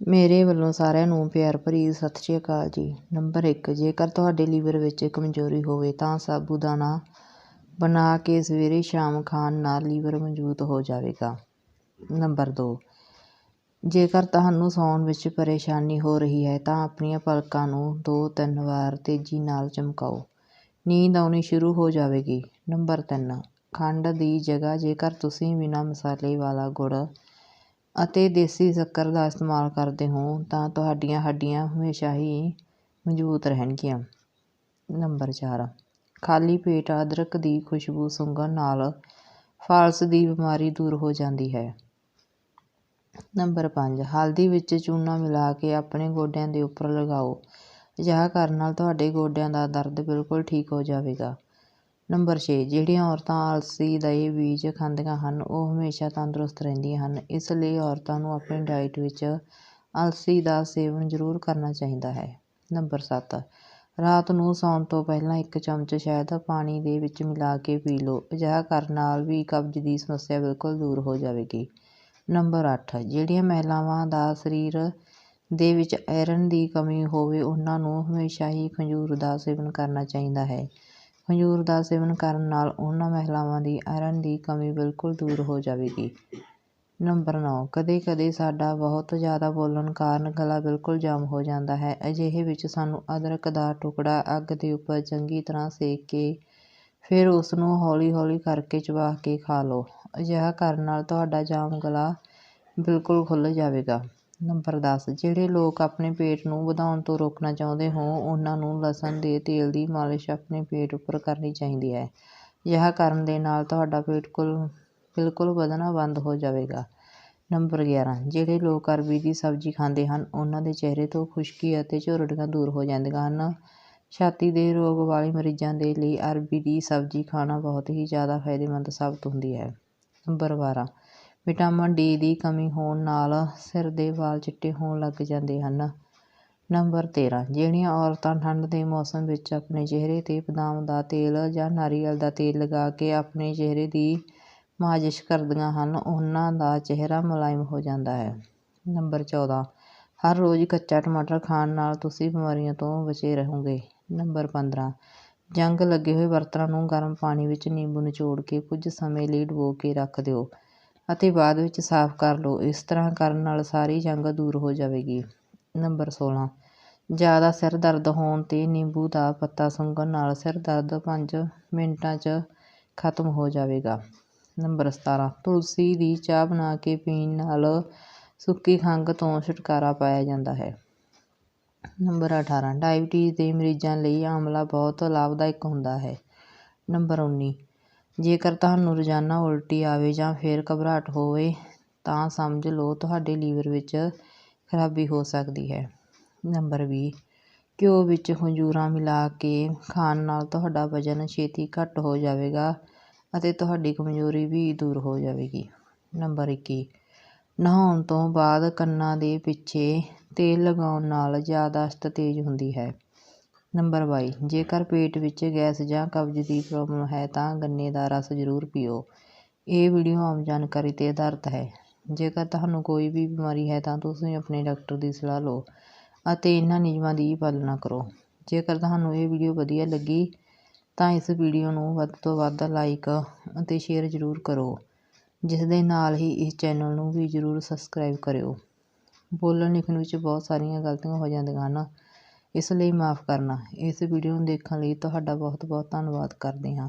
ਮੇਰੇ ਵੱਲੋਂ ਸਾਰਿਆਂ ਨੂੰ ਪਿਆਰ ਭਰੀ ਸਤਿ ਸ਼੍ਰੀ ਅਕਾਲ ਜੀ। ਨੰਬਰ ਇੱਕ, ਜੇਕਰ ਤੁਹਾਡੇ ਲੀਵਰ ਵਿੱਚ ਕਮਜ਼ੋਰੀ ਹੋਵੇ ਤਾਂ ਸਾਬੂ ਦਾਣਾ ਬਣਾ ਕੇ ਸਵੇਰੇ ਸ਼ਾਮ ਖਾਣ ਨਾਲ ਲੀਵਰ ਮਜ਼ਬੂਤ ਹੋ ਜਾਵੇਗਾ। ਨੰਬਰ ਦੋ, ਜੇਕਰ ਤੁਹਾਨੂੰ ਸੌਣ ਵਿੱਚ ਪਰੇਸ਼ਾਨੀ ਹੋ ਰਹੀ ਹੈ ਤਾਂ ਆਪਣੀਆਂ ਪਲਕਾਂ ਨੂੰ ਦੋ ਤਿੰਨ ਵਾਰ ਤੇਜ਼ੀ ਨਾਲ ਚਮਕਾਓ। ਨੀਂਦ ਆਉਣੀ ਸ਼ੁਰੂ ਹੋ ਜਾਵੇਗੀ। ਨੰਬਰ ਤਿੰਨ, ਖੰਡ ਦੀ ਜਗ੍ਹਾ, ਜੇਕਰ ਤੁਸੀਂ ਬਿਨਾਂ ਮਸਾਲੇ ਵਾਲਾ ਗੁੜ ਅਤੇ ਦੇਸੀ ਸ਼ੱਕਰ ਦਾ ਇਸਤੇਮਾਲ ਕਰਦੇ ਹੋ ਤਾਂ ਤੁਹਾਡੀਆਂ ਹੱਡੀਆਂ ਹਮੇਸ਼ਾ ਹੀ ਮਜ਼ਬੂਤ ਰਹਿਣਗੀਆਂ। ਨੰਬਰ ਚਾਰ, ਖਾਲੀ ਪੇਟ ਅਦਰਕ ਦੀ ਖੁਸ਼ਬੂ ਸੁੰਘਣ ਨਾਲ ਫਾਲਸ ਦੀ ਬਿਮਾਰੀ ਦੂਰ ਹੋ ਜਾਂਦੀ ਹੈ। ਨੰਬਰ ਪੰਜ, ਹਲਦੀ ਵਿੱਚ ਚੂਨਾ ਮਿਲਾ ਕੇ ਆਪਣੇ ਗੋਡਿਆਂ ਦੇ ਉੱਪਰ ਲਗਾਓ। ਅਜਿਹਾ ਕਰਨ ਨਾਲ ਤੁਹਾਡੇ ਗੋਡਿਆਂ ਦਾ ਦਰਦ ਬਿਲਕੁਲ ਠੀਕ ਹੋ ਜਾਵੇਗਾ। ਨੰਬਰ ਛੇ, ਜਿਹੜੀਆਂ ਔਰਤਾਂ ਅਲਸੀ ਦੇ ਬੀਜ ਖਾਂਦੀਆਂ ਹਨ, ਉਹ ਹਮੇਸ਼ਾ ਤੰਦਰੁਸਤ ਰਹਿੰਦੀਆਂ ਹਨ। ਇਸ ਲਈ ਔਰਤਾਂ ਨੂੰ ਆਪਣੀ ਡਾਈਟ ਵਿੱਚ ਅਲਸੀ ਦਾ ਸੇਵਨ ਜ਼ਰੂਰ ਕਰਨਾ ਚਾਹੀਦਾ ਹੈ। ਨੰਬਰ ਸੱਤ, ਰਾਤ ਨੂੰ ਸੌਣ ਤੋਂ ਪਹਿਲਾਂ ਇੱਕ ਚਮਚ ਸ਼ਹਿਦ ਪਾਣੀ ਦੇ ਵਿੱਚ ਮਿਲਾ ਕੇ ਪੀ ਲਓ। ਅਜਿਹਾ ਕਰਨ ਨਾਲ ਵੀ ਕਬਜ਼ ਦੀ ਸਮੱਸਿਆ ਬਿਲਕੁਲ ਦੂਰ ਹੋ ਜਾਵੇਗੀ। ਨੰਬਰ ਅੱਠ, ਜਿਹੜੀਆਂ ਮਹਿਲਾਵਾਂ ਦਾ ਸਰੀਰ ਦੇ ਵਿੱਚ ਆਇਰਨ ਦੀ ਕਮੀ ਹੋਵੇ, ਉਹਨਾਂ ਨੂੰ ਹਮੇਸ਼ਾ ਹੀ ਖੰਜੂਰ ਦਾ ਸੇਵਨ ਕਰਨਾ ਚਾਹੀਦਾ ਹੈ। ਖਜੂਰ ਦਾ ਸੇਵਨ ਕਰਨ ਨਾਲ ਉਹਨਾਂ ਮਹਿਲਾਵਾਂ ਦੀ ਆਇਰਨ ਦੀ ਕਮੀ ਬਿਲਕੁਲ ਦੂਰ ਹੋ ਜਾਵੇਗੀ। ਨੰਬਰ ਨੌਂ ਕਦੇ ਕਦੇ ਸਾਡਾ ਬਹੁਤ ਜ਼ਿਆਦਾ ਬੋਲਣ ਕਾਰਨ ਗਲਾ ਬਿਲਕੁਲ ਜਾਮ ਹੋ ਜਾਂਦਾ ਹੈ। ਅਜਿਹੇ ਵਿੱਚ ਸਾਨੂੰ ਅਦਰਕ ਦਾ ਟੁਕੜਾ ਅੱਗ ਦੇ ਉੱਪਰ ਚੰਗੀ ਤਰ੍ਹਾਂ ਸੇਕ ਕੇ ਫਿਰ ਉਸ ਨੂੰ ਹੌਲੀ ਹੌਲੀ ਕਰਕੇ ਚਬਾ ਕੇ ਖਾ ਲਓ। ਅਜਿਹਾ ਕਰਨ ਨਾਲ ਤੁਹਾਡਾ ਜਾਮ ਗਲਾ ਬਿਲਕੁਲ ਖੁੱਲ੍ਹ ਜਾਵੇਗਾ। ਨੰਬਰ ਦਸ, ਜਿਹੜੇ ਲੋਕ ਆਪਣੇ ਪੇਟ ਨੂੰ ਵਧਾਉਣ ਤੋਂ ਰੋਕਣਾ ਚਾਹੁੰਦੇ ਹੋ ਉਹਨਾਂ ਨੂੰ ਲਸਣ ਦੇ ਤੇਲ ਦੀ ਮਾਲਿਸ਼ ਆਪਣੇ ਪੇਟ ਉੱਪਰ ਕਰਨੀ ਚਾਹੀਦੀ ਹੈ। ਅਜਿਹਾ ਕਰਨ ਦੇ ਨਾਲ ਤੁਹਾਡਾ ਪੇਟ ਕੁਲ, ਬਿਲਕੁਲ ਵਧਣਾ ਬੰਦ ਹੋ ਜਾਵੇਗਾ। ਨੰਬਰ ਗਿਆਰਾਂ, ਜਿਹੜੇ ਲੋਕ ਅਰਬੀ ਦੀ ਸਬਜ਼ੀ ਖਾਂਦੇ ਹਨ, ਉਹਨਾਂ ਦੇ ਚਿਹਰੇ ਤੋਂ ਖੁਸ਼ਕੀ ਅਤੇ ਝੁਰੜੀਆਂ ਦੂਰ ਹੋ ਜਾਂਦੀਆਂ ਹਨ। ਛਾਤੀ ਦੇ ਰੋਗ ਵਾਲੇ ਮਰੀਜ਼ਾਂ ਦੇ ਲਈ ਅਰਬੀ ਦੀ ਸਬਜ਼ੀ ਖਾਣਾ ਬਹੁਤ ਹੀ ਜ਼ਿਆਦਾ ਫਾਇਦੇਮੰਦ ਸਾਬਤ ਹੁੰਦੀ ਹੈ। ਨੰਬਰ ਬਾਰ੍ਹਾਂ ਵਿਟਾਮਿਨ ਡੀ ਦੀ ਕਮੀ ਹੋਣ ਨਾਲ ਸਿਰ ਦੇ ਵਾਲ ਚਿੱਟੇ ਹੋਣ ਲੱਗ ਜਾਂਦੇ ਹਨ। ਨੰਬਰ ਤੇਰ੍ਹਾਂ ਜਿਹੜੀਆਂ ਔਰਤਾਂ ਠੰਡ ਦੇ ਮੌਸਮ ਵਿੱਚ ਆਪਣੇ ਚਿਹਰੇ 'ਤੇ ਬਦਾਮ ਦਾ ਤੇਲ ਜਾਂ ਨਾਰੀਅਲ ਦਾ ਤੇਲ ਲਗਾ ਕੇ ਆਪਣੇ ਚਿਹਰੇ ਦੀ ਮਾਲਿਸ਼ ਕਰਦੀਆਂ ਹਨ, ਉਹਨਾਂ ਦਾ ਚਿਹਰਾ ਮੁਲਾਇਮ ਹੋ ਜਾਂਦਾ ਹੈ। ਨੰਬਰ ਚੌਦ੍ਹਾਂ ਹਰ ਰੋਜ਼ ਕੱਚਾ ਟਮਾਟਰ ਖਾਣ ਨਾਲ ਤੁਸੀਂ ਬਿਮਾਰੀਆਂ ਤੋਂ ਬਚੇ ਰਹੋਗੇ। ਨੰਬਰ ਪੰਦਰਾਂ, ਜੰਗ ਲੱਗੇ ਹੋਏ ਬਰਤਨਾਂ ਨੂੰ ਗਰਮ ਪਾਣੀ ਵਿੱਚ ਨਿੰਬੂ ਨਿਚੋੜ ਕੇ ਕੁਝ ਸਮੇਂ ਲਈ ਡੁਬੋ ਕੇ ਰੱਖ ਦਿਓ। ਅਤੇ ਬਾਅਦ ਵਿੱਚ ਸਾਫ਼ ਕਰ ਲਓ। ਇਸ ਤਰ੍ਹਾਂ ਕਰਨ ਨਾਲ ਸਾਰੀ ਜੰਗ ਦੂਰ ਹੋ ਜਾਵੇਗੀ। ਨੰਬਰ ਸੋਲ੍ਹਾਂ ਜ਼ਿਆਦਾ ਸਿਰ ਦਰਦ ਹੋਣ 'ਤੇ ਨਿੰਬੂ ਦਾ ਪੱਤਾ ਸੁੰਘਣ ਨਾਲ ਸਿਰ ਦਰਦ ਪੰਜ ਮਿੰਟਾਂ 'ਚ ਖਤਮ ਹੋ ਜਾਵੇਗਾ। ਨੰਬਰ ਸਤਾਰ੍ਹਾਂ ਤੁਲਸੀ ਦੀ ਚਾਹ ਬਣਾ ਕੇ ਪੀਣ ਨਾਲ ਸੁੱਕੀ ਖੰਘ ਤੋਂ ਛੁਟਕਾਰਾ ਪਾਇਆ ਜਾਂਦਾ ਹੈ। ਨੰਬਰ ਅਠਾਰਾਂ। ਡਾਇਬਟੀਜ਼ ਦੇ ਮਰੀਜ਼ਾਂ ਲਈ ਆਮਲਾ ਬਹੁਤ ਲਾਭਦਾਇਕ ਹੁੰਦਾ ਹੈ। ਨੰਬਰ ਉੱਨੀ। ਜੇਕਰ ਤੁਹਾਨੂੰ ਰੋਜ਼ਾਨਾ ਉਲਟੀ ਆਵੇ ਜਾਂ ਫਿਰ ਘਬਰਾਹਟ ਹੋਵੇ, ਤਾਂ ਸਮਝ ਲਓ ਤੁਹਾਡੇ ਲੀਵਰ ਵਿੱਚ ਖਰਾਬੀ ਹੋ ਸਕਦੀ ਹੈ। ਨੰਬਰ ਵੀਹ, ਘਿਓ ਵਿੱਚ ਖਜੂਰਾਂ ਮਿਲਾ ਕੇ ਖਾਣ ਨਾਲ ਤੁਹਾਡਾ ਵਜ਼ਨ ਛੇਤੀ ਘੱਟ ਹੋ ਜਾਵੇਗਾ ਅਤੇ ਤੁਹਾਡੀ ਕਮਜ਼ੋਰੀ ਵੀ ਦੂਰ ਹੋ ਜਾਵੇਗੀ। ਨੰਬਰ ਇੱਕੀ, ਨਹਾਉਣ ਤੋਂ ਬਾਅਦ ਕੰਨਾਂ ਦੇ ਪਿੱਛੇ ਤੇਲ ਲਗਾਉਣ ਨਾਲ ਯਾਦਾਸ਼ਤ ਤੇਜ਼ ਹੁੰਦੀ ਹੈ। ਨੰਬਰ ਬਾਈ, ਜੇਕਰ ਪੇਟ ਵਿੱਚ ਗੈਸ ਜਾਂ ਕਬਜ਼ ਦੀ ਪ੍ਰੋਬਲਮ ਹੈ ਤਾਂ ਗੰਨੇ ਦਾ ਰਸ ਜ਼ਰੂਰ ਪੀਓ। ਇਹ ਵੀਡੀਓ ਆਮ ਜਾਣਕਾਰੀ 'ਤੇ ਆਧਾਰਿਤ ਹੈ। ਜੇਕਰ ਤੁਹਾਨੂੰ ਕੋਈ ਵੀ ਬਿਮਾਰੀ ਹੈ ਤਾਂ ਤੁਸੀਂ ਆਪਣੇ ਡਾਕਟਰ ਦੀ ਸਲਾਹ ਲਓ ਅਤੇ ਇਹਨਾਂ ਨਿਯਮਾਂ ਦੀ ਪਾਲਣਾ ਕਰੋ। ਜੇਕਰ ਤੁਹਾਨੂੰ ਇਹ ਵੀਡੀਓ ਵਧੀਆ ਲੱਗੀ ਤਾਂ ਇਸ ਵੀਡੀਓ ਨੂੰ ਵੱਧ ਤੋਂ ਵੱਧ ਲਾਈਕ ਅਤੇ ਸ਼ੇਅਰ ਜ਼ਰੂਰ ਕਰੋ ਜਿਸ ਦੇ ਨਾਲ ਹੀ ਇਸ ਚੈਨਲ ਨੂੰ ਵੀ ਜ਼ਰੂਰ ਸਬਸਕ੍ਰਾਈਬ ਕਰਿਓ। ਬੋਲਣ ਲਿਖਣ ਵਿੱਚ ਬਹੁਤ ਸਾਰੀਆਂ ਗਲਤੀਆਂ ਹੋ ਜਾਂਦੀਆਂ ਹਨ। ਇਸ ਲਈ ਮਾਫ਼ ਕਰਨਾ। ਇਸ ਵੀਡੀਓ ਨੂੰ ਦੇਖਣ ਲਈ ਤੁਹਾਡਾ ਬਹੁਤ ਬਹੁਤ ਧੰਨਵਾਦ ਕਰਦੇ ਹਾਂ।